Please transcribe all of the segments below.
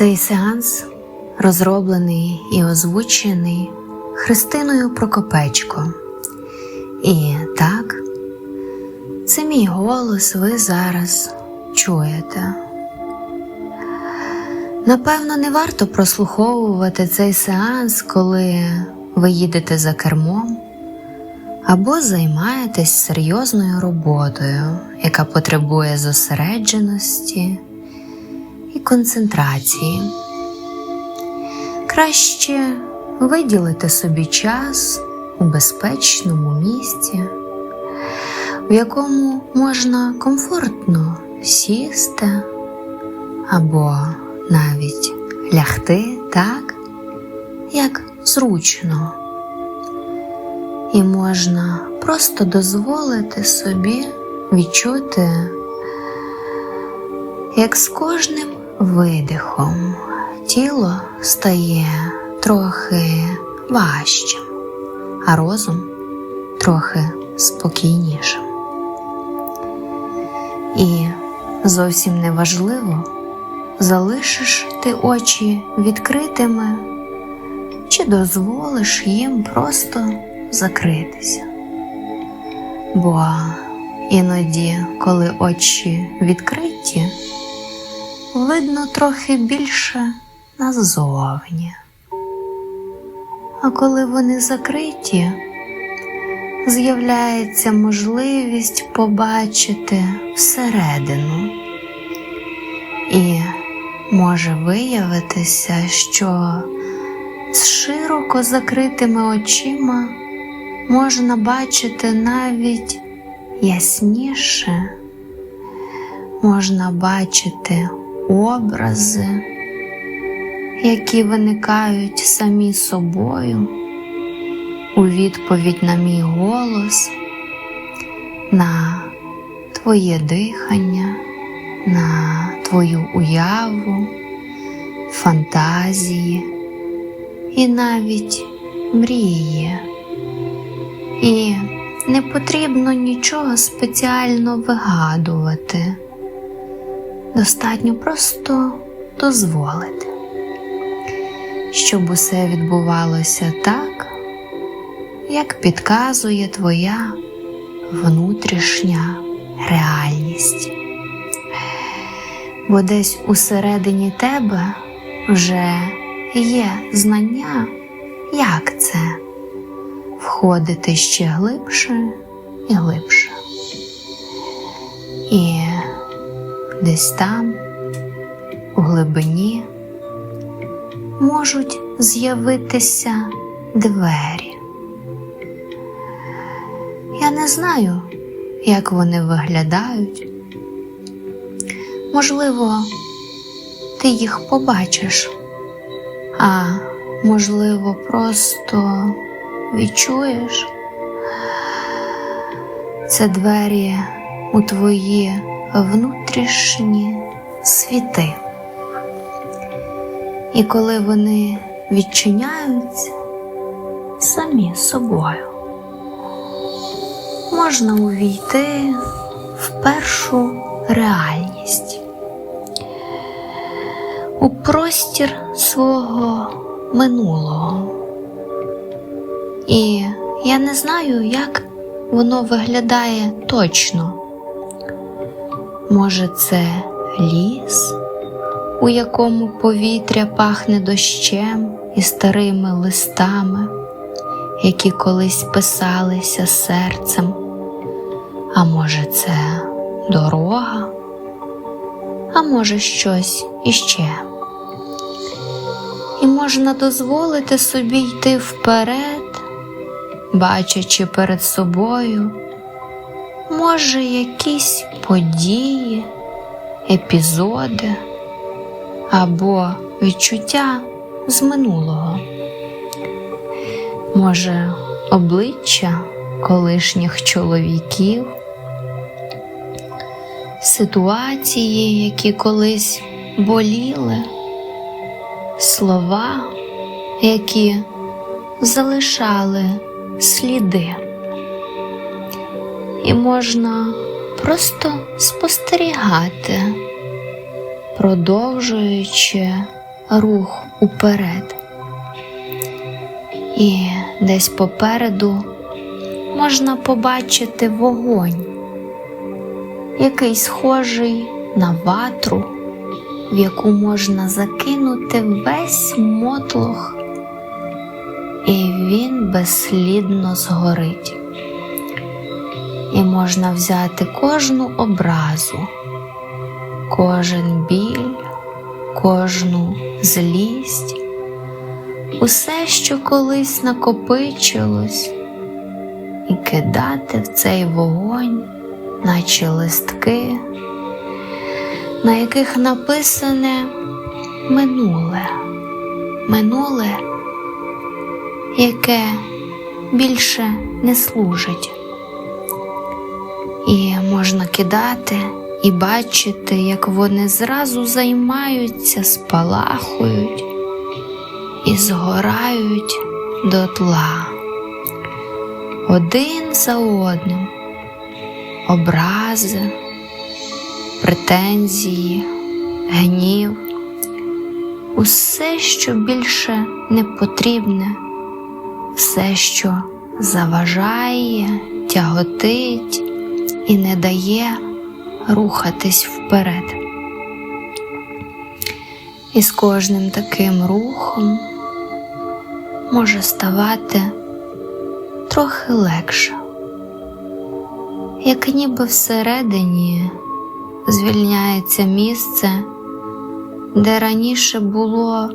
Цей сеанс розроблений і озвучений Христиною Прокопечко. І так, це мій голос ви зараз чуєте. Напевно, не варто прослуховувати цей сеанс, коли ви їдете за кермом або займаєтесь серйозною роботою, яка потребує зосередженості концентрації. Краще виділити собі час у безпечному місці, в якому можна комфортно сісти або навіть лягти так, як зручно. І можна просто дозволити собі відчути, як з кожним видихом тіло стає трохи важчим, а розум трохи спокійнішим. І зовсім не важливо, залишиш ти очі відкритими чи дозволиш їм просто закритися. Бо іноді, коли очі відкриті, видно трохи більше назовні. А коли вони закриті, з'являється можливість побачити всередину. І може виявитися, що з широко закритими очима можна бачити навіть ясніше, можна бачити образи, які виникають самі собою у відповідь на мій голос, на твоє дихання, на твою уяву, фантазії і навіть мрії. І не потрібно нічого спеціально вигадувати. Достатньо просто дозволити, щоб усе відбувалося так, як підказує твоя внутрішня реальність. Бо десь усередині тебе вже є знання, як це входити ще глибше і глибше. І десь там, у глибині, можуть з'явитися двері. Я не знаю, як вони виглядають. Можливо, ти їх побачиш, а можливо, просто відчуєш. Це двері у твої внутрішні світи. І коли вони відчиняються самі собою, можна увійти в першу реальність, у простір свого минулого. І я не знаю, як воно виглядає точно. Може, це ліс, у якому повітря пахне дощем і старими листами, які колись писалися серцем, а може, це дорога, а може, щось іще. І можна дозволити собі йти вперед, бачачи перед собою, може, якісь події, епізоди або відчуття з минулого, може, обличчя колишніх чоловіків, ситуації, які колись боліли, слова, які залишали сліди. І можна просто спостерігати, продовжуючи рух уперед. І десь попереду можна побачити вогонь, який схожий на ватру, в яку можна закинути весь мотлох, і він безслідно згорить. Можна взяти кожну образу, кожен біль, кожну злість, усе, що колись накопичилось, і кидати в цей вогонь, наче листки, на яких написане минуле, минуле, яке більше не служить. Можна кидати і бачити, як вони зразу займаються, спалахують і згорають дотла. Один за одним образи, претензії, гнів, усе, що більше не потрібне, все, що заважає, тяготить і не дає рухатись вперед. І з кожним таким рухом може ставати трохи легше, як ніби всередині звільняється місце, де раніше було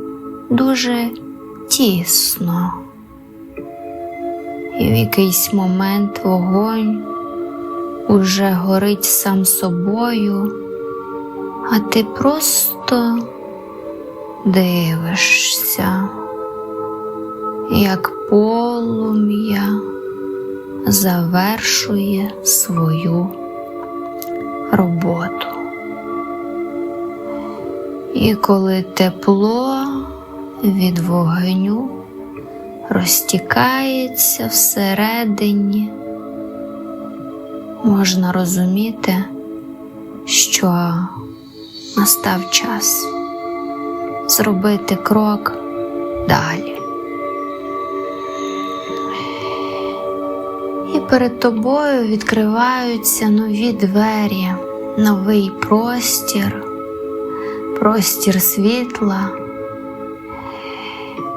дуже тісно, і в якийсь момент вогонь уже горить сам собою, а ти просто дивишся, як полум'я завершує свою роботу. І коли тепло від вогню розтікається всередині, можна розуміти, що настав час зробити крок далі. І перед тобою відкриваються нові двері, новий простір, простір світла.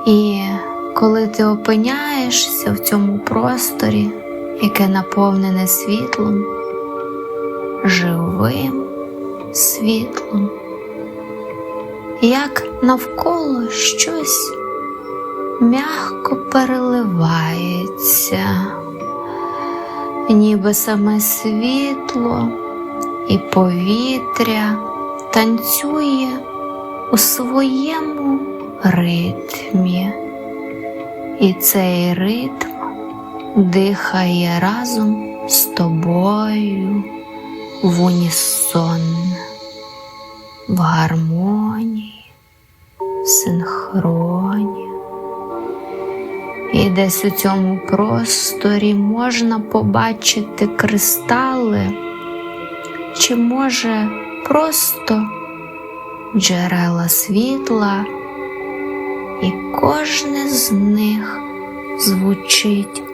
І коли ти опиняєшся в цьому просторі, яке наповнене світлом, живим світлом, як навколо щось м'яко переливається, ніби саме світло і повітря танцює у своєму ритмі, і цей ритм дихає разом з тобою в унісон, в гармонії, в синхроні. І десь у цьому просторі можна побачити кристали, чи може просто джерела світла, і кожне з них звучить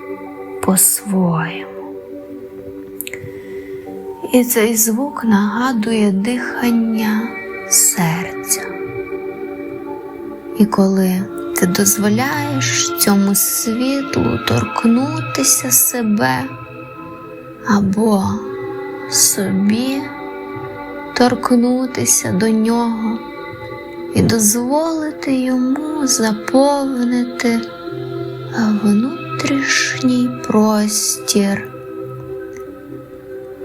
по-своєму. І цей звук нагадує дихання серця. І коли ти дозволяєш цьому світлу торкнутися себе або собі торкнутися до нього і дозволити йому заповнити внутрішній простір.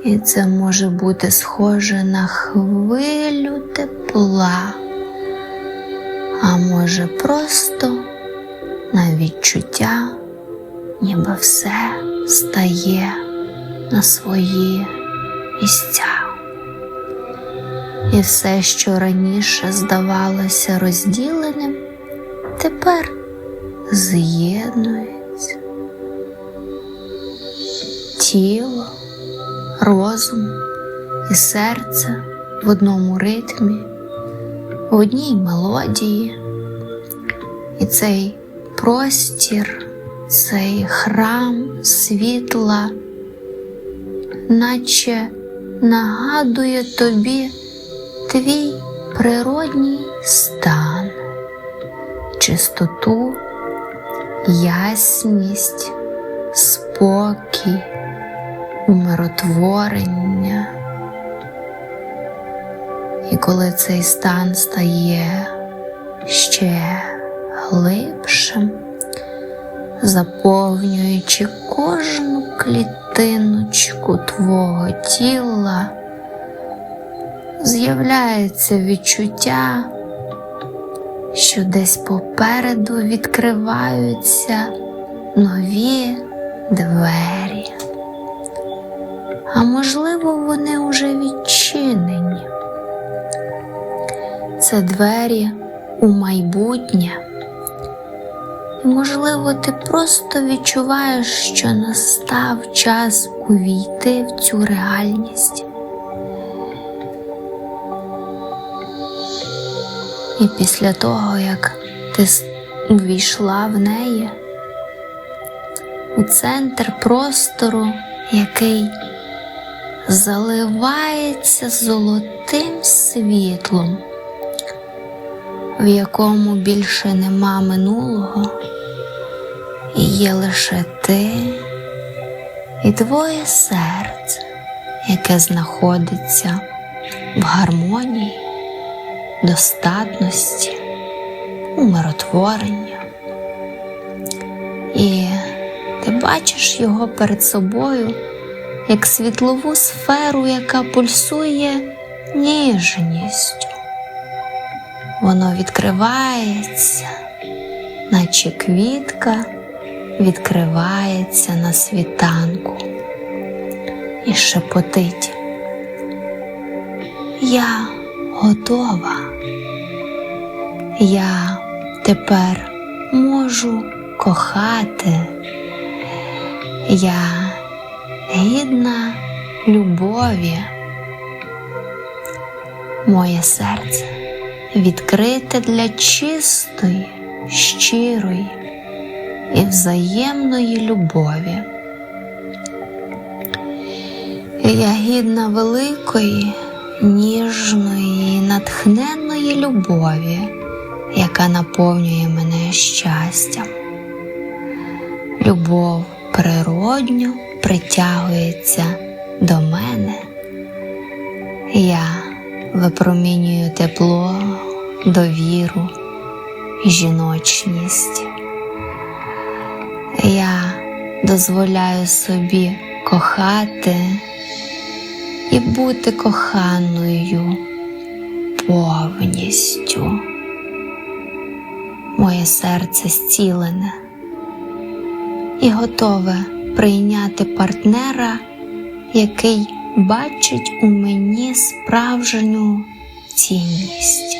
І це може бути схоже на хвилю тепла, а може просто на відчуття, ніби все стає на свої місця. І все, що раніше здавалося розділеним, тепер з'єднується. Тіло, розум і серце в одному ритмі, в одній мелодії, І цей простір, цей храм світла, наче нагадує тобі твій природній стан, чистоту, ясність, спокій, умиротворення. І коли цей стан стає ще глибшим, заповнюючи кожну клітиночку твого тіла, з'являється відчуття, що десь попереду відкриваються нові двері. Можливо, вони вже відчинені. Це двері у майбутнє. І, можливо, ти просто відчуваєш, що настав час увійти в цю реальність. І після того, як ти увійшла в неї, у центр простору, який заливається золотим світлом, в якому більше нема минулого, і є лише ти і твоє серце, яке знаходиться в гармонії, достатності, умиротворення. І ти бачиш його перед собою як світлову сферу, яка пульсує ніжністю. Воно відкривається, наче квітка відкривається на світанку і шепотить. Я готова. Я тепер можу кохати. Я гідна любові. Моє серце відкрите для чистої, щирої і взаємної любові. Я гідна великої, ніжної, натхненної любові, яка наповнює мене щастям. Любов природньо притягується до мене. Я випромінюю тепло, довіру, жіночність. Я дозволяю собі кохати і бути коханою повністю. Моє серце зцілене і готове прийняти партнера, який бачить у мені справжню цінність.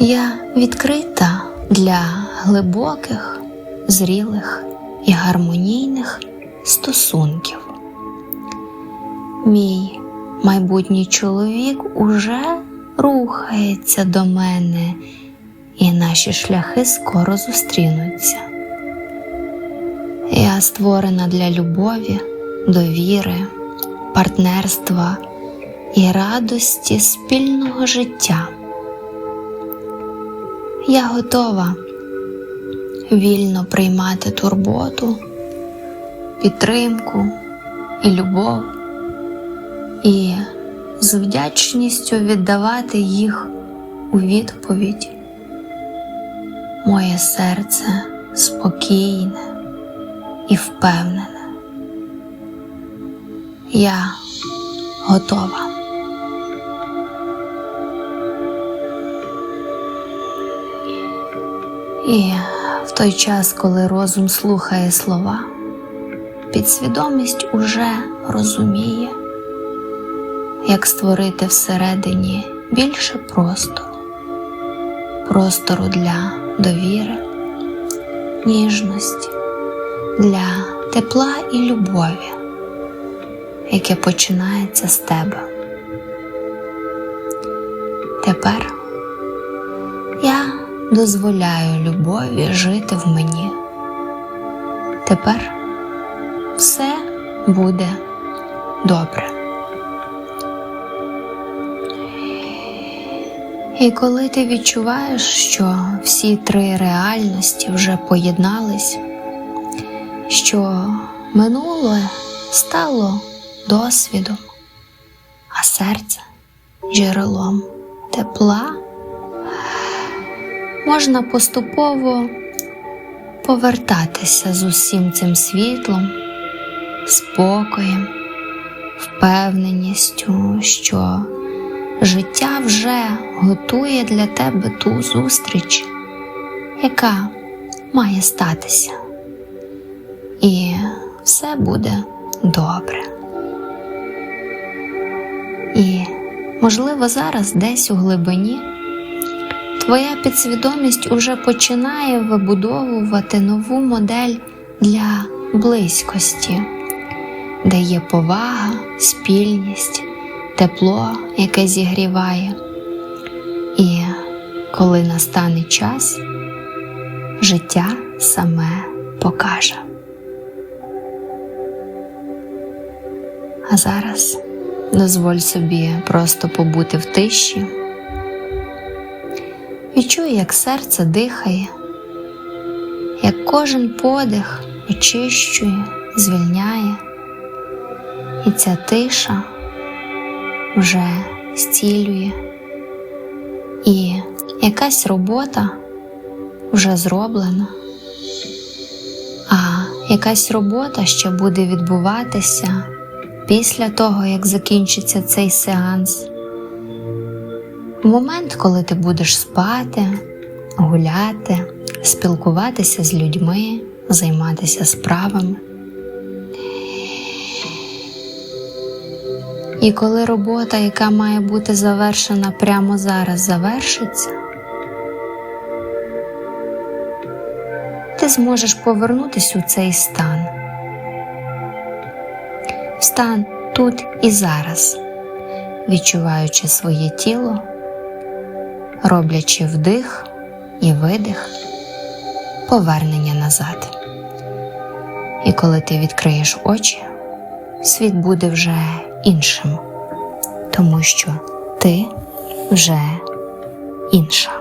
Я відкрита для глибоких, зрілих і гармонійних стосунків. Мій майбутній чоловік уже рухається до мене, і наші шляхи скоро зустрінуться. Я створена для любові, довіри, партнерства і радості спільного життя. Я готова вільно приймати турботу, підтримку і любов, і з вдячністю віддавати їх у відповідь. Моє серце спокійне і впевнене. Я готова. І в той час, коли розум слухає слова, підсвідомість уже розуміє, як створити всередині більше простору, простору для довіри, ніжності, для тепла і любові, яке починається з тебе. Тепер я дозволяю любові жити в мені. Тепер все буде добре. І коли ти відчуваєш, що всі три реальності вже поєднались, що минуле стало досвідом, а серце джерелом тепла, можна поступово повертатися з усім цим світлом, спокоєм, впевненістю, що життя вже готує для тебе ту зустріч, яка має статися. І все буде добре. І, можливо, зараз десь у глибині твоя підсвідомість уже починає вибудовувати нову модель для близькості, де є повага, спільність, тепло, яке зігріває. І коли настане час, життя саме покаже. А зараз дозволь собі просто побути в тиші. Відчуй, як серце дихає, як кожен подих очищує, звільняє, і ця тиша вже зцілює, і якась робота вже зроблена, а якась робота ще буде відбуватися після того, як закінчиться цей сеанс. В момент, коли ти будеш спати, гуляти, спілкуватися з людьми, займатися справами. І коли робота, яка має бути завершена прямо зараз, завершиться, ти зможеш повернутися у цей стан. Стан тут і зараз, відчуваючи своє тіло, роблячи вдих і видих, повернення назад. І коли ти відкриєш очі, світ буде вже іншим, тому що ти вже інша.